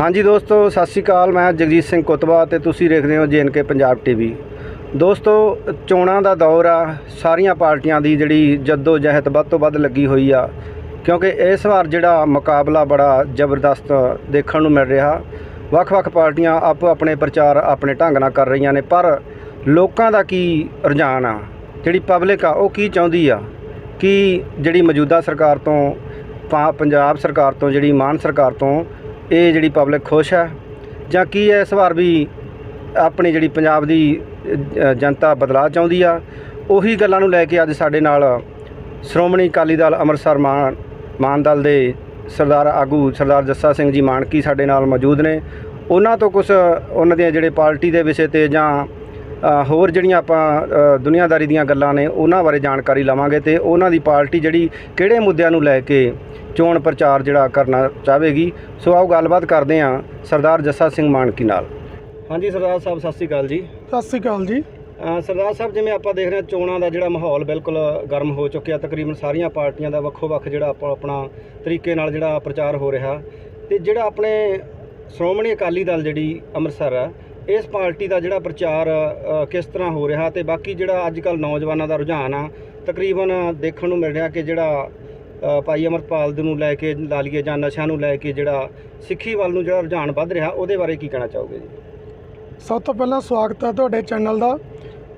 ਹਾਂਜੀ ਦੋਸਤੋ, ਸਤਿ ਸ਼੍ਰੀ ਅਕਾਲ। ਮੈਂ ਜਗਜੀਤ ਸਿੰਘ ਕੁਤਵਾ ਤੇ ਤੁਸੀਂ ਦੇਖਦੇ ਹੋ ਜੇਐਨਕੇ ਪੰਜਾਬ ਟੀਵੀ ਦੋਸਤੋ, ਚੋਣਾਂ ਦਾ ਦੌਰ ਆ। ਸਾਰੀਆਂ ਪਾਰਟੀਆਂ ਦੀ ਜਿਹੜੀ ਜੱਦੋ ਜਹਿਦ ਵੱਧ ਤੋਂ ਵੱਧ ਲੱਗੀ ਹੋਈ ਆ। ਕਿਉਂਕਿ ਇਸ ਵਾਰ ਜਿਹੜਾ ਮੁਕਾਬਲਾ ਬੜਾ ਜ਼ਬਰਦਸਤ ਦੇਖਣ ਨੂੰ ਮਿਲ ਰਿਹਾ। ਵੱਖ-ਵੱਖ ਪਾਰਟੀਆਂ ਆਪੋ ਆਪਣੇ ਪ੍ਰਚਾਰ ਆਪਣੇ ਢੰਗ ਨਾਲ ਕਰ ਰਹੀਆਂ ਨੇ, ਪਰ ਲੋਕਾਂ ਦਾ ਕੀ ਰੁਝਾਨ ਆ? ਜਿਹੜੀ ਪਬਲਿਕ ਆ, ਉਹ ਕੀ ਚਾਹੁੰਦੀ ਆ? ਕਿ ਜਿਹੜੀ ਮੌਜੂਦਾ ਸਰਕਾਰ ਤੋਂ, ਪਾ- ਪੰਜਾਬ ਸਰਕਾਰ ਤੋਂ, ਜਿਹੜੀ ਮਾਨ ਸਰਕਾਰ ਤੋਂ ਇਹ ਜਿਹੜੀ ਪਬਲਿਕ ਖੁਸ਼ ਹੈ ਜਾਂ ਕੀ ਇਸ ਵਾਰ ਵੀ ਆਪਣੀ ਜਿਹੜੀ ਪੰਜਾਬ ਦੀ ਜਨਤਾ ਬਦਲਾਅ ਚਾਹੁੰਦੀ ਆ, ਉਹੀ ਗੱਲਾਂ ਨੂੰ ਲੈ ਕੇ ਅੱਜ ਸਾਡੇ ਨਾਲ ਸ਼੍ਰੋਮਣੀ ਅਕਾਲੀ ਦਲ ਅੰਮ੍ਰਿਤਸਰ ਮਾਨ ਮਾਨ ਦਲ ਦੇ ਸਰਦਾਰ ਆਗੂ ਸਰਦਾਰ ਜੱਸਾ ਸਿੰਘ ਜੀ ਮਾਨਕੀ ਸਾਡੇ ਨਾਲ ਮੌਜੂਦ ਨੇ। ਉਹਨਾਂ ਤੋਂ ਕੁਝ ਉਹਨਾਂ ਦੇ ਜਿਹੜੇ ਪਾਰਟੀ ਦੇ ਵਿਸ਼ੇ ਤੇ ਜਾਂ ਹੋਰ ਜਿਹੜੀਆਂ ਆਪਾਂ ਦੁਨੀਆਦਾਰੀ ਦੀਆਂ ਗੱਲਾਂ ਨੇ ਉਹਨਾਂ ਬਾਰੇ ਜਾਣਕਾਰੀ ਲਵਾਂਗੇ ਤੇ ਉਹਨਾਂ ਦੀ ਪਾਰਟੀ ਜਿਹੜੀ ਕਿਹੜੇ ਮੁੱਦਿਆਂ ਨੂੰ ਲੈ ਕੇ ਚੋਣ ਪ੍ਰਚਾਰ ਜਿਹੜਾ ਕਰਨਾ ਚਾਹੇਗੀ ਸੋ ਆਓ ਗੱਲਬਾਤ ਕਰਦੇ ਹਾਂ ਸਰਦਾਰ ਜੱਸਾ ਸਿੰਘ ਮਾਨਕੀ ਨਾਲ। ਹਾਂਜੀ ਸਰਦਾਰ ਸਾਹਿਬ ਸਤਿ ਸ਼੍ਰੀ ਅਕਾਲ ਜੀ। ਸਤਿ ਸ੍ਰੀ ਅਕਾਲ ਜੀ। ਸਰਦਾਰ ਸਾਹਿਬ ਜਿਵੇਂ ਆਪਾਂ ਦੇਖ ਰਹੇ ਹਾਂ ਚੋਣਾਂ ਦਾ ਜਿਹੜਾ ਮਾਹੌਲ ਬਿਲਕੁਲ ਗਰਮ ਹੋ ਚੁੱਕਿਆ ਤਕਰੀਬਨ ਸਾਰੀਆਂ ਪਾਰਟੀਆਂ ਦਾ ਵੱਖੋ ਵੱਖ ਜਿਹੜਾ ਆਪਾਂ ਆਪਣਾ ਤਰੀਕੇ ਨਾਲ ਜਿਹੜਾ ਪ੍ਰਚਾਰ ਹੋ ਰਿਹਾ। ਤੇ ਜਿਹੜਾ ਆਪਣੇ ਸ਼੍ਰੋਮਣੀ ਅਕਾਲੀ ਦਲ ਜਿਹੜੀ ਅੰਮ੍ਰਿਤਸਰ ਆ ਇਸ ਪਾਰਟੀ ਦਾ ਜਿਹੜਾ ਪ੍ਰਚਾਰ ਕਿਸ ਤਰ੍ਹਾਂ ਹੋ ਰਿਹਾ ਤੇ ਬਾਕੀ ਜਿਹੜਾ ਅੱਜ ਕੱਲ ਨੌਜਵਾਨਾਂ ਦਾ ਰੁਝਾਨ ਆ, ਤਕਰੀਬਨ ਦੇਖਣ ਨੂੰ ਮਿਲ ਰਿਹਾ ਕਿ ਜਿਹੜਾ ਭਾਈ ਅਮਰਪਾਲ ਦੇ ਨੂੰ ਲੈ ਕੇ, ਲਾ ਲਈਏ ਜਾਂ ਨਸ਼ਿਆਂ ਨੂੰ ਲੈ ਕੇ ਜਿਹੜਾ ਸਿੱਖੀ ਵੱਲ ਨੂੰ ਜਿਹੜਾ ਰੁਝਾਨ ਵੱਧ ਰਿਹਾ, ਉਹਦੇ ਬਾਰੇ ਕੀ ਕਹਿਣਾ ਚਾਹੋਗੇ ਜੀ? ਸਭ ਤੋਂ ਪਹਿਲਾਂ ਸਵਾਗਤ ਹੈ ਤੁਹਾਡੇ ਚੈਨਲ ਦਾ।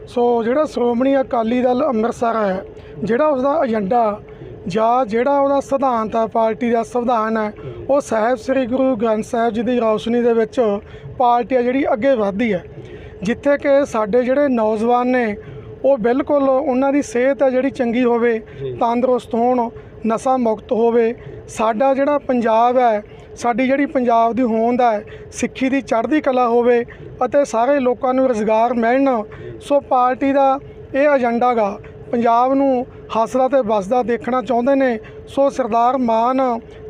ਸੋ ਜਿਹੜਾ ਸ਼੍ਰੋਮਣੀ ਅਕਾਲੀ ਦਲ ਅੰਮ੍ਰਿਤਸਰ ਹੈ, ਜਿਹੜਾ ਉਸਦਾ ਏਜੰਡਾ ਜਾਂ ਜਿਹੜਾ ਉਹਦਾ ਸਿਧਾਂਤ ਹੈ ਪਾਰਟੀ ਦਾ ਸੰਵਿਧਾਨ ਹੈ ਉਹ ਸਾਹਿਬ ਸ੍ਰੀ ਗੁਰੂ ਗ੍ਰੰਥ ਸਾਹਿਬ ਜੀ ਦੀ ਰੌਸ਼ਨੀ ਦੇ ਵਿੱਚ ਪਾਰਟੀ ਆ ਜਿਹੜੀ ਅੱਗੇ ਵਧਦੀ ਹੈ ਜਿੱਥੇ ਕਿ ਸਾਡੇ ਜਿਹੜੇ ਨੌਜਵਾਨ ਨੇ ਉਹ ਬਿਲਕੁਲ ਉਹਨਾਂ ਦੀ ਸਿਹਤ ਹੈ ਜਿਹੜੀ ਚੰਗੀ ਹੋਵੇ। ਤੰਦਰੁਸਤ ਹੋਣ ਨਸ਼ਾ ਮੁਕਤ ਹੋਵੇ। ਸਾਡਾ ਜਿਹੜਾ ਪੰਜਾਬ ਹੈ ਸਾਡੀ ਜਿਹੜੀ ਪੰਜਾਬ ਦੀ ਹੋਂਦ ਹੈ ਸਿੱਖੀ ਦੀ ਚੜ੍ਹਦੀ ਕਲਾ ਹੋਵੇ ਅਤੇ ਸਾਰੇ ਲੋਕਾਂ ਨੂੰ ਰੁਜ਼ਗਾਰ ਮਿਲਣ ਸੋ ਪਾਰਟੀ ਦਾ ਇਹ ਏਜੰਡਾ ਗਾ। ਪੰਜਾਬ ਨੂੰ ਹੱਸਦਾ ਤੇ ਵਸਦਾ ਦੇਖਣਾ ਚਾਹੁੰਦੇ ਨੇ, ਸੋ ਸਰਦਾਰ ਮਾਨ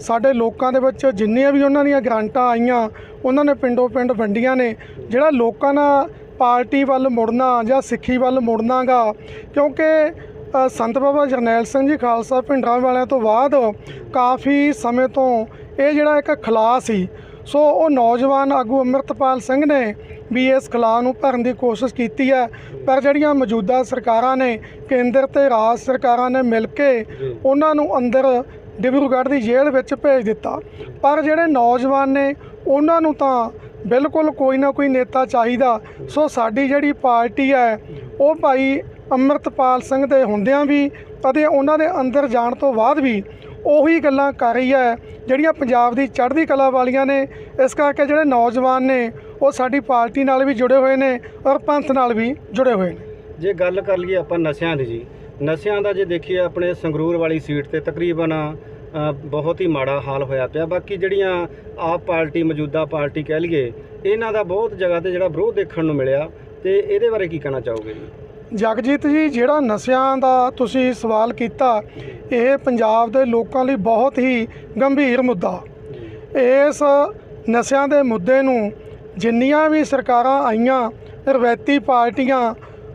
ਸਾਡੇ ਲੋਕਾਂ ਦੇ ਵਿੱਚ ਜਿੰਨੀਆਂ ਵੀ ਉਹਨਾਂ ਦੀਆਂ ਗ੍ਰਾਂਟਾਂ ਆਈਆਂ, ਉਹਨਾਂ ਨੇ ਪਿੰਡੋਂ ਪਿੰਡ ਵੰਡੀਆਂ ਨੇ। ਜਿਹੜਾ ਲੋਕਾਂ ਨਾਲ ਪਾਰਟੀ ਵੱਲ ਮੁੜਨਾ ਜਾਂ ਸਿੱਖੀ ਵੱਲ ਮੁੜਨਾ ਗਾ ਕਿਉਂਕਿ ਸੰਤ ਬਾਬਾ ਜਰਨੈਲ ਸਿੰਘ ਜੀ ਖਾਲਸਾ ਭਿੰਡਰਾਂ ਵਾਲਿਆਂ ਤੋਂ ਬਾਅਦ ਕਾਫੀ ਸਮੇਂ ਤੋਂ ਇਹ ਜਿਹੜਾ ਇੱਕ ਖਲਾ ਸੀ। ਸੋ ਉਹ ਨੌਜਵਾਨ ਆਗੂ ਅੰਮ੍ਰਿਤਪਾਲ ਸਿੰਘ ਨੇ ਵੀ ਇਸ ਖਲਾ ਨੂੰ ਭਰਨ ਦੀ ਕੋਸ਼ਿਸ਼ ਕੀਤੀ ਹੈ। ਪਰ ਜਿਹੜੀਆਂ ਮੌਜੂਦਾ ਸਰਕਾਰਾਂ ਨੇ, ਕੇਂਦਰ ਤੇ ਰਾਜ ਸਰਕਾਰਾਂ ਨੇ ਮਿਲ ਕੇ ਉਹਨਾਂ ਨੂੰ ਅੰਦਰ ਡਿਬਰੂਗੜ੍ਹ ਦੀ ਜੇਲ੍ਹ ਵਿੱਚ ਭੇਜ ਦਿੱਤਾ। ਪਰ ਜਿਹੜੇ ਨੌਜਵਾਨ ਨੇ, ਉਹਨਾਂ ਨੂੰ ਤਾਂ ਬਿਲਕੁਲ ਕੋਈ ਨਾ ਕੋਈ ਨੇਤਾ ਚਾਹੀਦਾ। ਸੋ ਸਾਡੀ ਜਿਹੜੀ ਪਾਰਟੀ ਹੈ, ਉਹ ਭਾਈ ਅੰਮ੍ਰਿਤਪਾਲ ਸਿੰਘ ਦੇ ਹੁੰਦਿਆਂ ਵੀ ਅਤੇ ਉਹਨਾਂ ਦੇ ਅੰਦਰ ਜਾਣ ਤੋਂ ਬਾਅਦ ਵੀ ਉਹੀ ਗੱਲਾਂ ਕਰ ਰਹੀ ਹੈ, ਜਿਹੜੀਆਂ ਪੰਜਾਬ ਦੀ ਚੜ੍ਹਦੀ ਕਲਾ ਵਾਲੀਆਂ ਨੇ। ਇਸ ਕਰਕੇ ਜਿਹੜੇ ਨੌਜਵਾਨ ਨੇ ਉਹ ਸਾਡੀ ਪਾਰਟੀ ਨਾਲ ਵੀ ਜੁੜੇ ਹੋਏ ਨੇ ਔਰ ਪੰਥ ਨਾਲ ਵੀ ਜੁੜੇ ਹੋਏ ਨੇ। ਜੇ ਗੱਲ ਕਰ ਲਈਏ ਆਪਾਂ ਨਸ਼ਿਆਂ ਦੀ ਜੀ ਨਸ਼ਿਆਂ ਦਾ ਜੇ ਦੇਖੀਏ ਆਪਣੇ ਸੰਗਰੂਰ ਵਾਲੀ ਸੀਟ ਤੇ ਤਕਰੀਬਨ ਬਹੁਤ ਹੀ ਮਾੜਾ ਹਾਲ ਹੋਇਆ ਪਿਆ। ਬਾਕੀ ਜਿਹੜੀਆਂ ਆਪ ਪਾਰਟੀ ਮੌਜੂਦਾ ਪਾਰਟੀ ਕਹਿ ਲਈਏ ਇਹਨਾਂ ਦਾ ਬਹੁਤ ਜਗ੍ਹਾ ਤੇ ਜਿਹੜਾ ਵਿਰੋਧ ਦੇਖਣ ਨੂੰ ਮਿਲਿਆ। ਤੇ ਇਹਦੇ ਬਾਰੇ ਕੀ ਕਹਿਣਾ ਚਾਹੋਗੇ ਜੀ? ਜਗਜੀਤ ਜੀ ਜਿਹੜਾ ਨਸ਼ਿਆਂ ਦਾ ਤੁਸੀਂ ਸਵਾਲ ਕੀਤਾ ਇਹ ਪੰਜਾਬ ਦੇ ਲੋਕਾਂ ਲਈ ਬਹੁਤ ਹੀ ਗੰਭੀਰ ਮੁੱਦਾ। ਇਸ ਨਸ਼ਿਆਂ ਦੇ ਮੁੱਦੇ ਨੂੰ ਜਿੰਨੀਆਂ ਵੀ ਸਰਕਾਰਾਂ ਆਈਆਂ, ਰਵਾਇਤੀ ਪਾਰਟੀਆਂ,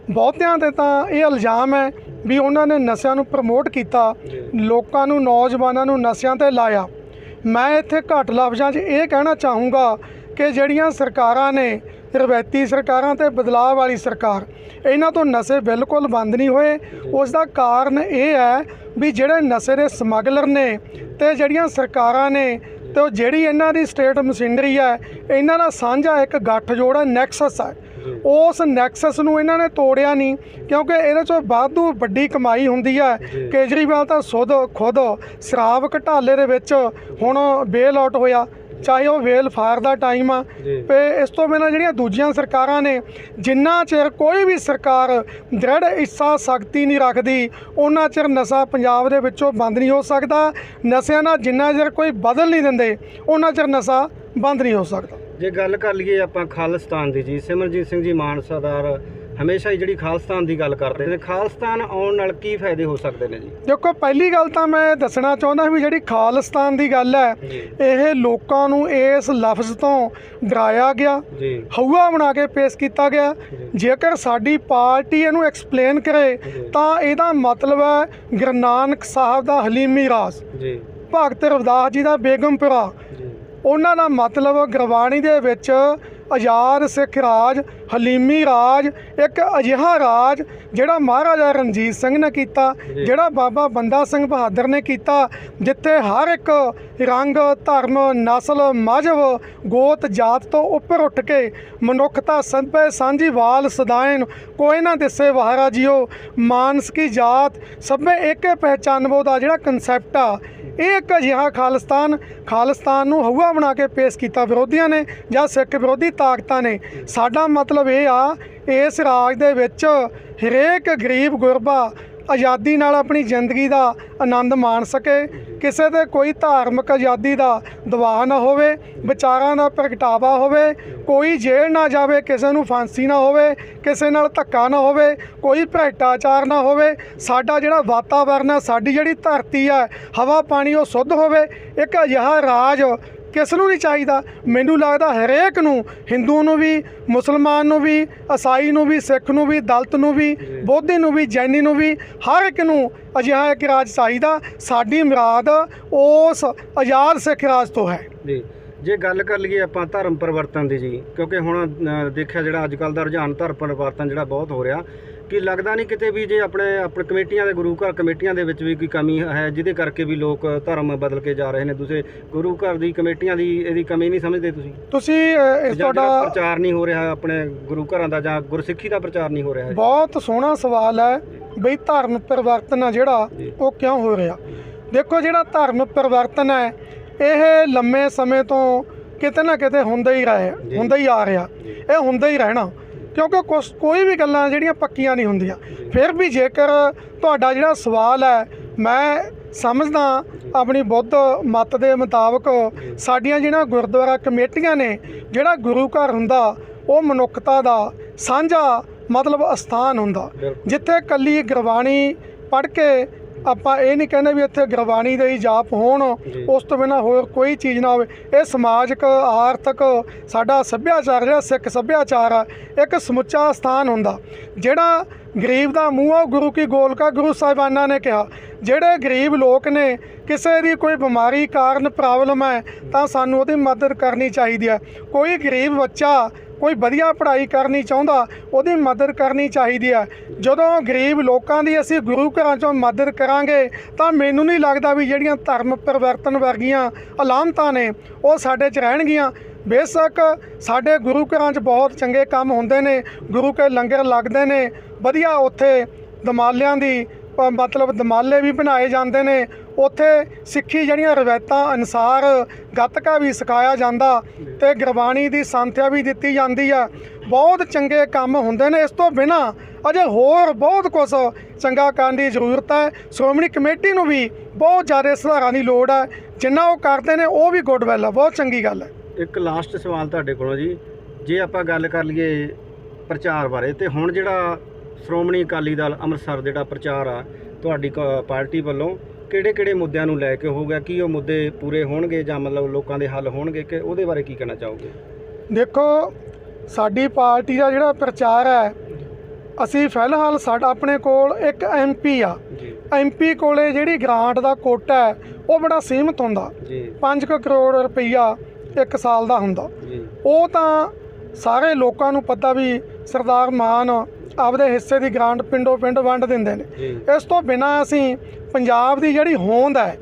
ਬਹੁਤਿਆਂ ਤੇ ਤਾਂ ਇਹ ਇਲਜ਼ਾਮ ਹੈ ਵੀ ਉਹਨਾਂ ਨੇ ਨਸ਼ਿਆਂ ਨੂੰ ਪ੍ਰਮੋਟ ਕੀਤਾ, ਲੋਕਾਂ ਨੂੰ, ਨੌਜਵਾਨਾਂ ਨੂੰ ਨਸ਼ਿਆਂ ਤੇ ਲਾਇਆ। ਮੈਂ ਇੱਥੇ ਘੱਟ ਲਫ਼ਜ਼ਾਂ 'ਚ ਇਹ ਕਹਿਣਾ ਚਾਹੂੰਗਾ ਕਿ ਜਿਹੜੀਆਂ ਸਰਕਾਰਾਂ ਨੇ, ਰਵਾਇਤੀ ਸਰਕਾਰਾਂ ਤੇ ਬਦਲਾਅ ਵਾਲੀ ਸਰਕਾਰ, ਇਹਨਾਂ ਤੋਂ ਨਸ਼ੇ ਬਿਲਕੁਲ ਬੰਦ ਨਹੀਂ ਹੋਏ। ਉਸ ਦਾ ਕਾਰਨ ਇਹ ਹੈ ਵੀ ਜਿਹੜੇ ਨਸ਼ੇ ਦੇ ਸਮਗਲਰ ਨੇ ਤੇ ਜਿਹੜੀਆਂ ਸਰਕਾਰਾਂ ਨੇ ਤੇ ਉਹ ਜਿਹੜੀ ਇਹਨਾਂ ਦੀ ਸਟੇਟ ਮਸ਼ੀਨਰੀ ਹੈ ਇਹਨਾਂ ਦਾ ਸਾਂਝਾ ਇੱਕ ਗੱਠਜੋੜ ਹੈ ਨੈਕਸਸ ਹੈ ਉਸ ਨੈਕਸਸ ਨੂੰ ਇਹਨਾਂ ਨੇ ਤੋੜਿਆ ਨਹੀਂ ਕਿਉਂਕਿ ਇਹਦੇ ਚੋਂ ਵਾਧੂ ਵੱਡੀ ਕਮਾਈ ਹੁੰਦੀ ਹੈ ਕੇਜਰੀਵਾਲ ਤਾਂ ਸੁਦ ਖੁਦ ਸ਼ਰਾਬ ਘਟਾਲੇ ਦੇ ਵਿੱਚ ਹੁਣ ਬੇਲ ਆਊਟ ਹੋਇਆ। ਚਾਹੇ ਉਹ ਵੇਲ ਫਾਇਰ ਦਾ ਟਾਈਮ ਆ। ਤੇ ਇਸ ਤੋਂ ਬਿਨਾਂ ਜਿਹੜੀਆਂ ਦੂਜੀਆਂ ਸਰਕਾਰਾਂ ਨੇ ਜਿੰਨਾ ਚਿਰ ਕੋਈ ਵੀ ਸਰਕਾਰ ਦ੍ਰਿੜ ਇੱਛਾ ਸ਼ਕਤੀ ਨਹੀਂ ਰੱਖਦੀ ਉਹਨਾਂ ਚਿਰ ਨਸ਼ਾ ਪੰਜਾਬ ਦੇ ਵਿੱਚੋਂ ਬੰਦ ਨਹੀਂ ਹੋ ਸਕਦਾ ਨਸ਼ਿਆਂ ਨਾਲ ਜਿੰਨਾ ਚਿਰ ਕੋਈ ਬਦਲ ਨਹੀਂ ਦਿੰਦੇ ਉਹਨਾਂ ਚਿਰ ਨਸ਼ਾ ਬੰਦ ਨਹੀਂ ਹੋ ਸਕਦਾ ਜੇ ਗੱਲ ਕਰ ਲਈਏ ਆਪਾਂ ਖਾਲਿਸਤਾਨ ਦੀ ਜੀ ਸਿਮਰਜੀਤ ਸਿੰਘ ਜੀ ਮਾਨ ਸਰਦਾਰ ਹਮੇਸ਼ਾ ਹੀ ਜਿਹੜੀ ਖਾਲਿਸਤਾਨ ਦੀ ਗੱਲ ਕਰਦੇ ਨੇ ਖਾਲਿਸਤਾਨ ਆਉਣ ਨਾਲ ਕੀ ਫਾਇਦੇ ਹੋ ਸਕਦੇ ਨੇ ਜੀ? ਦੇਖੋ ਪਹਿਲੀ ਗੱਲ ਤਾਂ ਮੈਂ ਦੱਸਣਾ ਚਾਹੁੰਦਾ ਵੀ ਜਿਹੜੀ ਖਾਲਿਸਤਾਨ ਦੀ ਗੱਲ ਹੈ ਇਹ ਲੋਕਾਂ ਨੂੰ ਇਸ ਲਫ਼ਜ਼ ਤੋਂ ਡਰਾਇਆ ਗਿਆ ਹਊਆ ਬਣਾ ਕੇ ਪੇਸ਼ ਕੀਤਾ ਗਿਆ। ਜੇਕਰ ਸਾਡੀ ਪਾਰਟੀ ਇਹਨੂੰ ਐਕਸਪਲੇਨ ਕਰੇ ਤਾਂ ਇਹਦਾ ਮਤਲਬ ਹੈ ਗੁਰੂ ਨਾਨਕ ਸਾਹਿਬ ਦਾ ਹਲੀਮੀ ਰਾਸ ਜੀ। ਭਗਤ ਰਵਿਦਾਸ ਜੀ ਦਾ ਬੇਗਮਪੁਰਾ ਉਹਨਾਂ ਦਾ ਮਤਲਬ ਗੁਰਬਾਣੀ ਦੇ ਵਿੱਚ ਆਜ਼ਾਦ ਸਿੱਖ ਰਾਜ ਹਲੀਮੀ ਰਾਜ ਇੱਕ ਅਜਿਹਾ ਰਾਜ ਜਿਹੜਾ ਮਹਾਰਾਜਾ ਰਣਜੀਤ ਸਿੰਘ ਨੇ ਕੀਤਾ ਜਿਹੜਾ ਬਾਬਾ ਬੰਦਾ ਸਿੰਘ ਬਹਾਦਰ ਨੇ ਕੀਤਾ ਜਿੱਥੇ ਹਰ ਇੱਕ ਰੰਗ ਧਰਮ ਨਸਲ ਮਜ਼ਹਬ ਗੋਤ ਜਾਤ ਤੋਂ ਉੱਪਰ ਉੱਠ ਕੇ ਮਨੁੱਖਤਾ ਸੰਪੇ ਸਾਂਝੀ ਵਾਲ ਸਦਾਇਨ ਕੋਈ ਨਾ ਦਿਸੇ ਵਾਹਰਾ ਜਿਓ। ਮਾਨਸ ਕੀ ਜਾਤ ਸਭੇ ਏਕੇ ਪਹਿਚਾਨਵੋ ਦਾ ਜਿਹੜਾ ਕਨਸੈਪਟ ਆ ਇਹ ਇੱਕ ਅਜਿਹਾ ਖਾਲਿਸਤਾਨ ਖਾਲਿਸਤਾਨ ਨੂੰ ਹਊਆ ਬਣਾ ਕੇ ਪੇਸ਼ ਕੀਤਾ ਵਿਰੋਧੀਆਂ ਨੇ ਜਾਂ ਸਿੱਖ ਵਿਰੋਧੀ ਤਾਕਤਾਂ ਨੇ। ਸਾਡਾ ਮਤਲਬ ਇਹ ਆ, ਇਸ ਰਾਜ ਦੇ ਵਿੱਚ ਹਰੇਕ ਗਰੀਬ ਗੁਰਬਾ ਆਜ਼ਾਦੀ ਨਾਲ ਆਪਣੀ ਜ਼ਿੰਦਗੀ ਦਾ ਆਨੰਦ ਮਾਣ ਸਕੇ। ਕਿਸੇ ਦੇ ਕੋਈ ਧਾਰਮਿਕ ਆਜ਼ਾਦੀ ਦਾ ਦਬਾਅ ਨਾ ਹੋਵੇ, ਵਿਚਾਰਾਂ ਦਾ ਪ੍ਰਗਟਾਵਾ ਹੋਵੇ, ਕੋਈ ਜੇਲ੍ਹ ਨਾ ਜਾਵੇ, ਕਿਸੇ ਨੂੰ ਫਾਂਸੀ ਨਾ ਹੋਵੇ, ਕਿਸੇ ਨਾਲ ਧੱਕਾ ਨਾ ਹੋਵੇ, ਕੋਈ ਭ੍ਰਿਸ਼ਟਾਚਾਰ ਨਾ ਹੋਵੇ, ਸਾਡਾ ਜਿਹੜਾ ਵਾਤਾਵਰਨ ਹੈ, ਸਾਡੀ ਜਿਹੜੀ ਧਰਤੀ ਹੈ, ਹਵਾ ਪਾਣੀ ਉਹ ਸ਼ੁੱਧ ਹੋਵੇ, ਇੱਕ ਅਜਿਹਾ ਰਾਜ ਕਿਸ ਨੂੰ ਨਹੀਂ ਚਾਹੀਦਾ? ਮੈਨੂੰ ਲੱਗਦਾ ਹਰੇਕ ਨੂੰ ਹਿੰਦੂ ਨੂੰ ਵੀ, ਮੁਸਲਮਾਨ ਨੂੰ ਵੀ, ਈਸਾਈ ਨੂੰ ਵੀ, ਸਿੱਖ ਨੂੰ ਵੀ, ਦਲਤ ਨੂੰ ਵੀ, ਬੋਧੀ ਨੂੰ ਵੀ, ਜੈਨੀ ਨੂੰ ਵੀ, ਹਰ ਇੱਕ ਨੂੰ ਅਜਿਹਾ ਇੱਕ ਰਾਜ ਚਾਹੀਦਾ। ਸਾਡੀ ਮੁਰਾਦ ਉਸ ਆਜ਼ਾਦ ਸਿੱਖ ਰਾਜ ਤੋਂ ਹੈ। ਜੀ। ਜੇ ਗੱਲ ਕਰ ਲਈਏ ਆਪਾਂ ਧਰਮ ਪਰਿਵਰਤਨ ਦੀ ਜੀ, ਕਿਉਂਕਿ ਹੁਣ ਦੇਖਿਆ ਜਿਹੜਾ ਅੱਜ ਕੱਲ ਦਾ ਰੁਝਾਨ ਧਰਮ ਪਰਿਵਰਤਨ ਜਿਹੜਾ ਬਹੁਤ ਹੋ ਰਿਹਾ। ਕਿ ਲੱਗਦਾ ਨਹੀਂ ਕਿਤੇ ਵੀ ਜੇ ਆਪਣੇ ਆਪਣੇ ਕਮੇਟੀਆਂ ਦੇ ਗੁਰੂ ਘਰ ਕਮੇਟੀਆਂ ਦੇ ਵਿੱਚ ਵੀ ਕੋਈ ਕਮੀ ਹੈ ਜਿਹਦੇ ਕਰਕੇ ਵੀ ਲੋਕ ਧਰਮ ਬਦਲ ਕੇ ਜਾ ਰਹੇ ਨੇ? ਦੂਸਰੇ ਗੁਰੂ ਘਰ ਦੀ ਕਮੇਟੀਆਂ ਦੀ ਇਹਦੀ ਕਮੀ ਨਹੀਂ ਸਮਝਦੇ ਤੁਸੀਂ? ਤੁਸੀਂ ਇਸ ਤੁਹਾਡਾ ਪ੍ਰਚਾਰ ਨਹੀਂ ਹੋ ਰਿਹਾ ਆਪਣੇ ਗੁਰੂ ਘਰਾਂ ਦਾ ਜਾਂ ਗੁਰਸਿੱਖੀ ਦਾ ਪ੍ਰਚਾਰ ਨਹੀਂ ਹੋ ਰਿਹਾ ਬਹੁਤ ਸੋਹਣਾ ਸਵਾਲ ਹੈ ਬਈ ਧਰਮ ਪਰਿਵਰਤਨ ਆ ਜਿਹੜਾ। ਉਹ ਕਿਉਂ ਹੋ ਰਿਹਾ? ਦੇਖੋ ਜਿਹੜਾ ਧਰਮ ਪਰਿਵਰਤਨ ਹੈ ਇਹ ਲੰਮੇ ਸਮੇਂ ਤੋਂ ਕਿਤੇ ਨਾ ਕਿਤੇ ਹੁੰਦਾ ਹੀ ਰਿਹਾ। ਹੁੰਦਾ ਹੀ ਆ ਰਿਹਾ। ਇਹ ਹੁੰਦਾ ਹੀ ਰਹਿਣਾ। ਕਿਉਂਕਿ ਕੁਛ ਕੋਈ ਵੀ ਗੱਲਾਂ ਜਿਹੜੀਆਂ ਪੱਕੀਆਂ ਨਹੀਂ ਹੁੰਦੀਆਂ। ਫਿਰ ਵੀ ਜੇਕਰ ਤੁਹਾਡਾ ਜਿਹੜਾ ਸਵਾਲ ਹੈ ਮੈਂ ਸਮਝਦਾ ਆਪਣੀ ਬੁੱਧ ਮਤ ਦੇ ਮੁਤਾਬਕ ਸਾਡੀਆਂ ਜਿਹੜੀਆਂ ਗੁਰਦੁਆਰਾ ਕਮੇਟੀਆਂ ਨੇ ਜਿਹੜਾ ਗੁਰੂ ਘਰ ਹੁੰਦਾ ਉਹ ਮਨੁੱਖਤਾ ਦਾ ਸਾਂਝਾ ਮਤਲਬ ਅਸਥਾਨ ਹੁੰਦਾ। ਬਿਲਕੁਲ। ਜਿੱਥੇ ਕੱਲੀ ਗੁਰਬਾਣੀ ਪੜ੍ਹ ਕੇ ਆਪਾਂ ਇਹ ਨਹੀਂ ਕਹਿੰਦੇ ਵੀ ਇੱਥੇ ਗੁਰਬਾਣੀ ਦੇ ਹੀ ਜਾਪ ਹੋਣ। ਉਸ ਤੋਂ ਬਿਨਾ ਹੋਰ ਕੋਈ ਚੀਜ਼ ਨਾ ਹੋਵੇ। ਇਹ ਸਮਾਜਿਕ ਆਰਥਿਕ ਸਾਡਾ ਸੱਭਿਆਚਾਰ ਜਿਹੜਾ ਸਿੱਖ ਸੱਭਿਆਚਾਰ ਆ ਇੱਕ ਸਮੁੱਚਾ ਸਥਾਨ ਹੁੰਦਾ। ਜਿਹੜਾ ਗਰੀਬ ਦਾ ਮੂੰਹ ਆ ਗੁਰੂ ਕੀ ਗੋਲਕਾ ਗੁਰੂ ਸਾਹਿਬਾਨਾਂ ਨੇ ਕਿਹਾ। ਜਿਹੜੇ ਗਰੀਬ ਲੋਕ ਨੇ ਕਿਸੇ ਦੀ ਕੋਈ ਬਿਮਾਰੀ ਕਾਰਨ ਪ੍ਰੋਬਲਮ ਹੈ ਤਾਂ ਸਾਨੂੰ ਉਹਦੀ ਮਦਦ ਕਰਨੀ ਚਾਹੀਦੀ ਹੈ। ਕੋਈ ਗਰੀਬ ਬੱਚਾ ਕੋਈ ਵਧੀਆ ਪੜ੍ਹਾਈ ਕਰਨੀ ਚਾਹੁੰਦਾ, ਉਹਦੀ ਮਦਦ ਕਰਨੀ ਚਾਹੀਦੀ ਹੈ। ਜਦੋਂ ਗਰੀਬ ਲੋਕਾਂ ਦੀ ਅਸੀਂ ਗੁਰੂ ਘਰਾਂ ਚੋਂ ਮਦਦ ਕਰਾਂਗੇ, ਤਾਂ ਮੈਨੂੰ ਨਹੀਂ ਲੱਗਦਾ ਵੀ ਜਿਹੜੀਆਂ ਧਰਮ ਪਰਿਵਰਤਨ ਵਰਗੀਆਂ ਅਲਾਮਤਾਂ ਨੇ, ਉਹ ਸਾਡੇ 'ਚ ਰਹਿਣਗੀਆਂ। ਬੇਸ਼ੱਕ ਸਾਡੇ ਗੁਰੂ ਘਰਾਂ 'ਚ ਬਹੁਤ ਚੰਗੇ ਕੰਮ ਹੁੰਦੇ ਨੇ, ਗੁਰੂ ਕੇ ਲੰਗਰ ਲੱਗਦੇ ਨੇ, ਵਧੀਆ ਉੱਥੇ ਦਮਾਲਿਆਂ ਦੀ ਮਤਲਬ ਦਮਾਲੇ ਵੀ ਬਣਾਏ ਜਾਂਦੇ ਨੇ ਉੱਥੇ ਸਿੱਖੀ ਜਿਹੜੀਆਂ ਰਵਾਇਤਾਂ ਅਨੁਸਾਰ ਗੱਤਕਾ ਵੀ ਸਿਖਾਇਆ ਜਾਂਦਾ ਤੇ ਗੁਰਬਾਣੀ ਦੀ ਸੰਥਿਆ ਵੀ ਦਿੱਤੀ ਜਾਂਦੀ ਆ। ਬਹੁਤ ਚੰਗੇ ਕੰਮ ਹੁੰਦੇ ਨੇ। ਇਸ ਤੋਂ ਬਿਨਾ ਅਜੇ ਹੋਰ ਬਹੁਤ ਕੁਝ ਚੰਗਾ ਕਰਨ ਦੀ ਜ਼ਰੂਰਤ ਹੈ। ਸ਼੍ਰੋਮਣੀ ਕਮੇਟੀ ਨੂੰ ਵੀ ਬਹੁਤ ਜ਼ਿਆਦਾ ਸੁਧਾਰਾਂ ਦੀ ਲੋੜ ਹੈ। ਜਿੰਨਾ ਉਹ ਕਰਦੇ ਨੇ, ਉਹ ਵੀ ਗੁੱਡ ਵੈਲ ਹੈ ਬਹੁਤ ਚੰਗੀ ਗੱਲ ਹੈ। ਇੱਕ ਲਾਸਟ ਸਵਾਲ ਤੁਹਾਡੇ ਕੋਲੋਂ ਜੀ। ਜੇ ਆਪਾਂ ਗੱਲ ਕਰ ਲਈਏ ਪ੍ਰਚਾਰ ਬਾਰੇ, ਤੇ ਹੁਣ ਜਿਹੜਾ ਸ਼੍ਰੋਮਣੀ ਅਕਾਲੀ ਦਲ ਅੰਮ੍ਰਿਤਸਰ ਜਿਹੜਾ ਪ੍ਰਚਾਰ ਆ, ਤੁਹਾਡੀ ਕ- ਪਾਰਟੀ ਵੱਲੋਂ ਕਿਹੜੇ ਕਿਹੜੇ ਮੁੱਦਿਆਂ ਨੂੰ ਲੈ ਕੇ ਹੋਊਗਾ ਕੀ ਉਹ ਮੁੱਦੇ ਪੂਰੇ ਹੋਣਗੇ ਜਾਂ ਮਤਲਬ ਲੋਕਾਂ ਦੇ ਹੱਲ ਹੋਣਗੇ ਕਿ ਉਹਦੇ ਬਾਰੇ ਕੀ ਕਹਿਣਾ ਚਾਹੋਗੇ? ਦੇਖੋ ਸਾਡੀ ਪਾਰਟੀ ਦਾ ਜਿਹੜਾ ਪ੍ਰਚਾਰ ਹੈ ਅਸੀਂ ਫਿਲਹਾਲ ਸਾਡਾ ਆਪਣੇ ਕੋਲ ਇੱਕ ਐਮਪੀ ਆ। ਐਮਪੀ ਕੋਲੇ ਜਿਹੜੀ ਗ੍ਰਾਂਟ ਦਾ ਕੋਟਾ ਹੈ ਉਹ ਬੜਾ ਸੀਮਤ ਹੁੰਦਾ। ਜੀ। 5 ਕਰੋੜ ਰੁਪਈਆ ਇੱਕ ਸਾਲ ਦਾ ਹੁੰਦਾ। ਉਹ ਤਾਂ ਸਾਰੇ ਲੋਕਾਂ ਨੂੰ ਪਤਾ ਵੀ ਸਰਦਾਰ ਮਾਨ ਆਪਦੇ ਹਿੱਸੇ ਦੀ ਗ੍ਰਾਂਟ ਪਿੰਡੋਂ ਪਿੰਡ ਵੰਡ ਦਿੰਦੇ ਨੇ। ਇਸ ਤੋਂ ਬਿਨਾਂ ਅਸੀਂ ਪੰਜਾਬ ਦੀ ਜਿਹੜੀ ਹੋਂਦ ਹੈ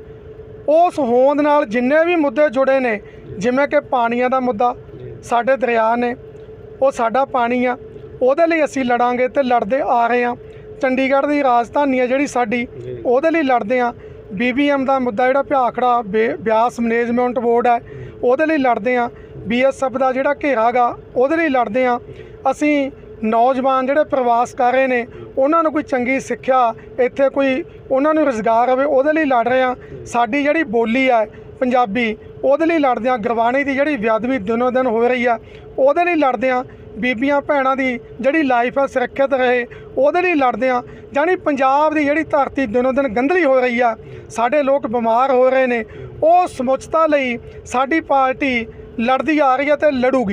ਉਸ ਹੋਂਦ ਨਾਲ ਜਿੰਨੇ ਵੀ ਮੁੱਦੇ ਜੁੜੇ ਨੇ ਜਿਵੇਂ ਕਿ ਪਾਣੀਆਂ ਦਾ ਮੁੱਦਾ ਸਾਡੇ ਦਰਿਆ ਨੇ ਉਹ ਸਾਡਾ ਪਾਣੀ ਆ ਉਹਦੇ ਲਈ ਅਸੀਂ ਲੜਾਂਗੇ ਤੇ ਲੜਦੇ ਆ ਰਹੇ ਆ ਚੰਡੀਗੜ੍ਹ ਦੀ ਰਾਜਧਾਨੀ ਆ ਜਿਹੜੀ ਸਾਡੀ ਉਹਦੇ ਲਈ ਲੜਦੇ ਆ ਬੀਬੀਐਮ ਦਾ ਮੁੱਦਾ ਜਿਹੜਾ ਭਿਆਖੜਾ ਬਿਆਸ ਮੈਨੇਜਮੈਂਟ ਬੋਰਡ ਹੈ ਉਹਦੇ ਲਈ ਲੜਦੇ ਆ ਬੀਐਸਐਫ ਦਾ ਜਿਹੜਾ ਘੇਰਾ ਗਾ ਉਹਦੇ ਲਈ ਲੜਦੇ ਆ ਅਸੀਂ ਨੌਜਵਾਨ ਜਿਹੜੇ ਪ੍ਰਵਾਸ ਕਰ ਰਹੇ ਨੇ, ਉਹਨਾਂ ਨੂੰ ਕੋਈ ਚੰਗੀ ਸਿੱਖਿਆ, ਇੱਥੇ ਕੋਈ ਉਹਨਾਂ ਨੂੰ ਰੁਜ਼ਗਾਰ ਹੋਵੇ, ਉਹਦੇ ਲਈ ਲੜ ਰਹੇ ਆ ਸਾਡੀ ਜਿਹੜੀ ਬੋਲੀ ਹੈ ਪੰਜਾਬੀ, ਉਹਦੇ ਲਈ ਲੜਦੇ ਆ ਗੁਰਬਾਣੀ ਦੀ ਜਿਹੜੀ ਬੇਅਦਬੀ ਦਿਨੋ ਦਿਨ ਹੋ ਰਹੀ ਆ ਉਹਦੇ ਲਈ ਲੜਦੇ ਆ ਬੀਬੀਆਂ ਭੈਣਾਂ ਦੀ ਜਿਹੜੀ ਲਾਈਫ ਆ ਸੁਰੱਖਿਅਤ ਰਹੇ, ਉਹਦੇ ਲਈ ਲੜਦੇ ਆ ਜਾਣੀ ਪੰਜਾਬ ਦੀ ਜਿਹੜੀ ਧਰਤੀ ਦਿਨੋ ਦਿਨ ਗੰਧਲੀ ਹੋ ਰਹੀ ਆ ਸਾਡੇ ਲੋਕ ਬਿਮਾਰ ਹੋ ਰਹੇ ਨੇ, ਉਹ ਸਮੁੱਚਤਾ ਲਈ ਸਾਡੀ ਪਾਰਟੀ ਲੜਦੀ ਆ ਰਹੀ ਹੈ ਤੇ ਲੜੂਗੀ।